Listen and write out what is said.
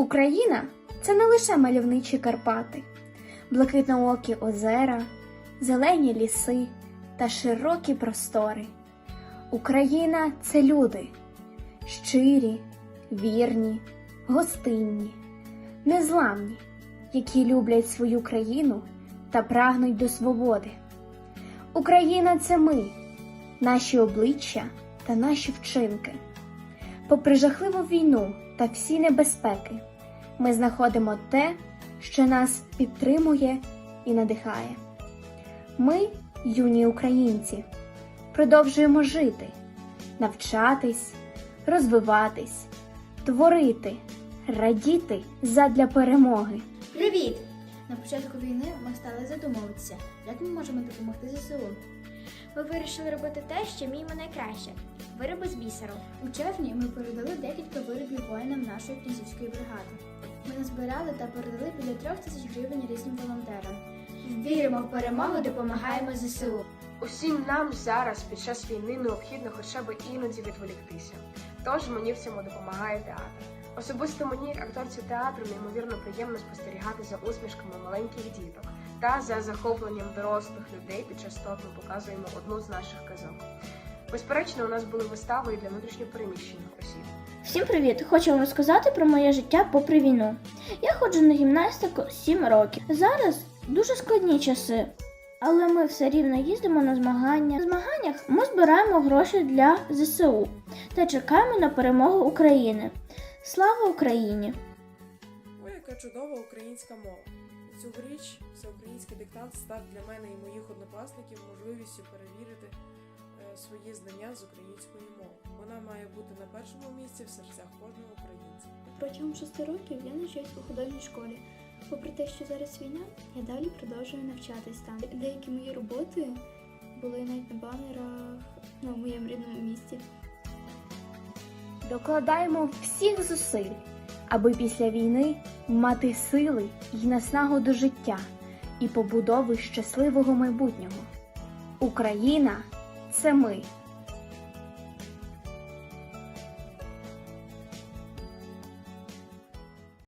Україна це не лише мальовничі Карпати, блакитноокі озера, зелені ліси та широкі простори. Україна це люди, щирі, вірні, гостинні, незламні, які люблять свою країну та прагнуть до свободи. Україна це ми, наші обличчя та наші вчинки. Попри жахливу війну та всі небезпеки, ми знаходимо те, що нас підтримує і надихає. Ми, юні українці, продовжуємо жити, навчатись, розвиватись, творити, радіти задля перемоги. Привіт! На початку війни ми стали задумуватися, як ми можемо допомогти ЗСУ. Ми вирішили робити те, що вміємо найкраще вироби з бісеру. У червні ми передали декілька виробів воїнам нашої князівської бригади. Ми назбирали та передали біля трьох тисяч гривень різним волонтерам. Віримо в перемогу, допомагаємо ЗСУ. Усім нам зараз під час війни необхідно хоча б іноді відволіктися. Тож мені в цьому допомагає театр. Особисто мені, акторці театру, неймовірно приємно спостерігати за усмішками маленьких діток та за захопленням дорослих людей під час того, як ми показуємо одну з наших казок. Безперечно, у нас були вистави і для внутрішньопереміщених осіб. Всім привіт! Хочу вам розказати про моє життя попри війну. Я ходжу на гімнастику 7 років. Зараз дуже складні часи, але ми все рівно їздимо на змагання. На змаганнях ми збираємо гроші для ЗСУ та чекаємо на перемогу України. Слава Україні! Ой, яка чудова українська мова. Цьогоріч всеукраїнський диктант став для мене і моїх однокласників можливістю перевірити е, свої знання з української мови. Вона має бути на першому місці в серцях кожного українця. Протягом шести років я навчаюсь у художній школі. Попри те, що зараз війна, я далі продовжую навчатись там. Деякі мої роботи були навіть на банерах ну, в моєму рідному місті. Докладаємо всіх зусиль, аби після війни мати сили і наснагу до життя і побудови щасливого майбутнього. Україна це ми.